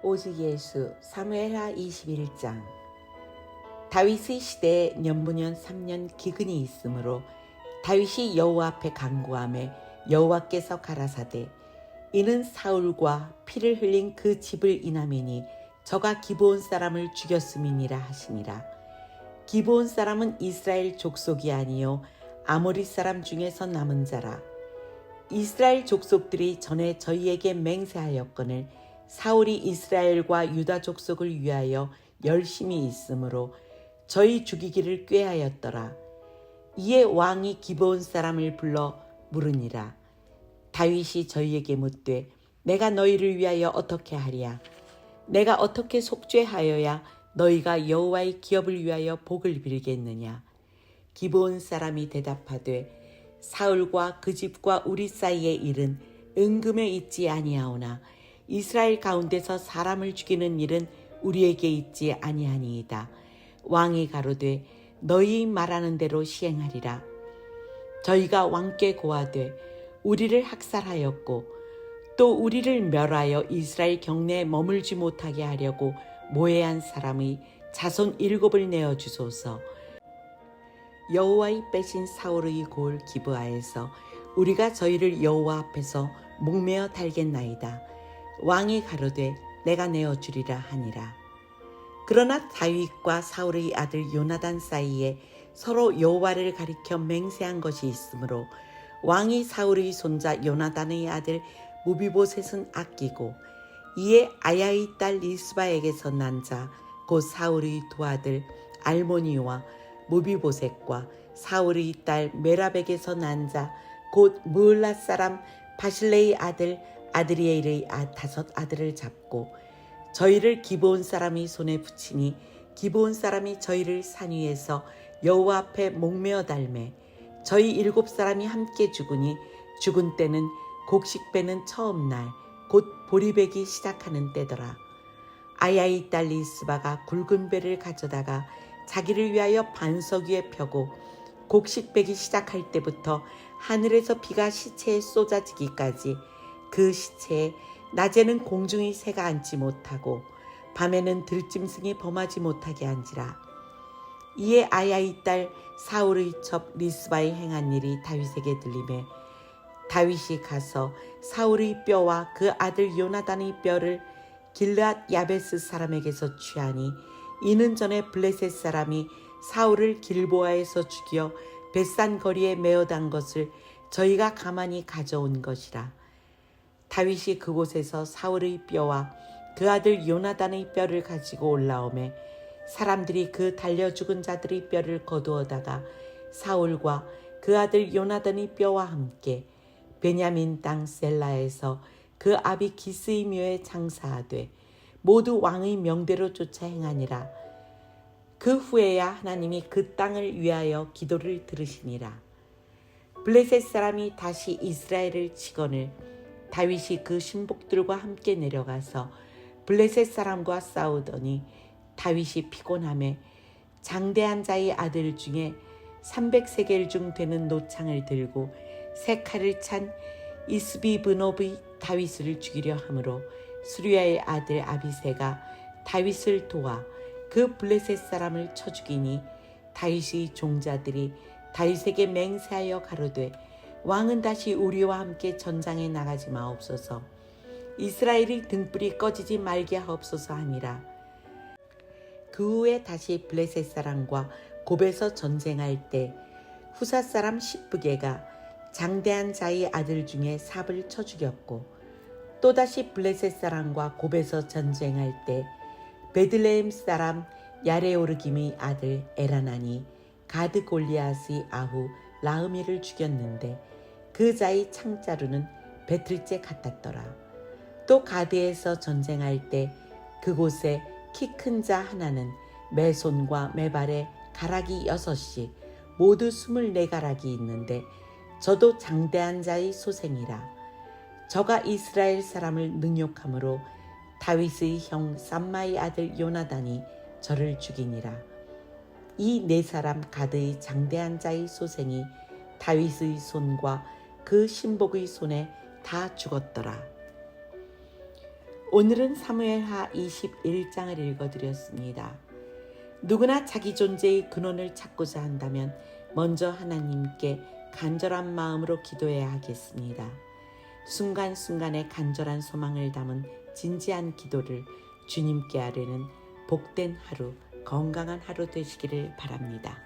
오직 예수. 사무엘하 21장. 다윗의 시대에 년무년 3년 기근이 있으므로 다윗이 여호와 앞에 간구함에 여호와께서 가라사대 이는 사울과 피를 흘린 그 집을 인함이니 저가 기브온 사람을 죽였음이니라 하시니라. 기브온 사람은 이스라엘 족속이 아니요 아모리 사람 중에서 남은 자라. 이스라엘 족속들이 전에 저희에게 맹세하였거늘 사울이 이스라엘과 유다 족속을 위하여 열심히 있으므로 저희 죽이기를 꾀하였더라. 이에 왕이 기브온 사람을 불러 물으니라. 다윗이 저희에게 묻되 내가 너희를 위하여 어떻게 하랴? 내가 어떻게 속죄하여야 너희가 여호와의 기업을 위하여 복을 빌겠느냐? 기브온 사람이 대답하되 사울과 그 집과 우리 사이의 일은 은금에 있지 아니하오나 이스라엘 가운데서 사람을 죽이는 일은 우리에게 있지 아니하니이다. 왕이 가로되 너희 말하는 대로 시행하리라. 저희가 왕께 고하되 우리를 학살하였고 또 우리를 멸하여 이스라엘 경내에 머물지 못하게 하려고 모해한 사람의 자손 일곱을 내어 주소서. 여호와의 빼신 사울의 골 기브아에서 우리가 저희를 여호와 앞에서 목매어 달겠나이다. 왕이 가로되 내가 내어 주리라 하니라. 그러나 다윗과 사울의 아들 요나단 사이에 서로 여호와를 가리켜 맹세한 것이 있으므로 왕이 사울의 손자 요나단의 아들 무비보셋은 아끼고 이에 아야의 딸 리스바에게서 난 자 곧 사울의 두 아들 알모니와 무비보셋과 사울의 딸 메랍에게서 난 자 곧 무을라 사람 바실레의 아들 아드리엘의 아, 다섯 아들을 잡고 저희를 기브온 사람이 손에 붙이니 기브온 사람이 저희를 산 위에서 여호와 앞에 목매어 달매 저희 일곱 사람이 함께 죽으니 죽은 때는 곡식 배는 처음 날 곧 보리배기 시작하는 때더라. 아야의 딸 리스바가 굵은 배를 가져다가 자기를 위하여 반석 위에 펴고 곡식 배기 시작할 때부터 하늘에서 비가 시체에 쏟아지기까지 그 시체에 낮에는 공중의 새가 앉지 못하고 밤에는 들짐승이 범하지 못하게 한지라. 이에 아야의 딸 사울의 첩 리스바의 행한 일이 다윗에게 들림에 다윗이 가서 사울의 뼈와 그 아들 요나단의 뼈를 길르앗 야베스 사람에게서 취하니 이는 전에 블레셋 사람이 사울을 길보아에서 죽여 벳산 거리에 메어단 것을 저희가 가만히 가져온 것이라 다윗이 그곳에서 사울의 뼈와 그 아들 요나단의 뼈를 가지고 올라오매 사람들이 그 달려 죽은 자들의 뼈를 거두어다가 사울과 그 아들 요나단의 뼈와 함께 베냐민 땅 셀라에서 그 아비 기스의 묘에 장사하되 모두 왕의 명대로 쫓아 행하니라. 그 후에야 하나님이 그 땅을 위하여 기도를 들으시니라. 블레셋 사람이 다시 이스라엘을 치거늘 다윗이 그 신복들과 함께 내려가서 블레셋 사람과 싸우더니 다윗이 피곤함에 장대한 자의 아들 중에 300세겔 중 되는 노창을 들고 세 칼을 찬 이스비 브노브의 다윗을 죽이려 하므로 수리아의 아들 아비세가 다윗을 도와 그 블레셋 사람을 쳐 죽이니 다윗의 종자들이 다윗에게 맹세하여 가로되 왕은 다시 우리와 함께 전장에 나가지 마옵소서. 이스라엘이 등불이 꺼지지 말게 하옵소서 하니라. 그 후에 다시 블레셋 사람과 곱에서 전쟁할 때 후사 사람 시브게가 장대한 자의 아들 중에 삽을 쳐 죽였고 또다시 블레셋 사람과 곱에서 전쟁할 때 베들레헴 사람 야레오르김의 아들 에라나니 가드 골리앗의 아후 라흐미를 죽였는데 그 자의 창자루는 배틀째 같았더라. 또 가드에서 전쟁할 때 그곳에 키 큰 자 하나는 매 손과 매 발에 가락이 여섯씩 모두 스물네 가락이 있는데 저도 장대한 자의 소생이라. 저가 이스라엘 사람을 능욕함으로 다윗의 형 삼마의 아들 요나단이 저를 죽이니라. 이 네 사람 가드의 장대한 자의 소생이 다윗의 손과 그 신복의 손에 다 죽었더라. 오늘은 사무엘하 21장을 읽어드렸습니다. 누구나 자기 존재의 근원을 찾고자 한다면 먼저 하나님께 간절한 마음으로 기도해야 하겠습니다. 순간순간의 간절한 소망을 담은 진지한 기도를 주님께 아뢰는 복된 하루, 건강한 하루 되시기를 바랍니다.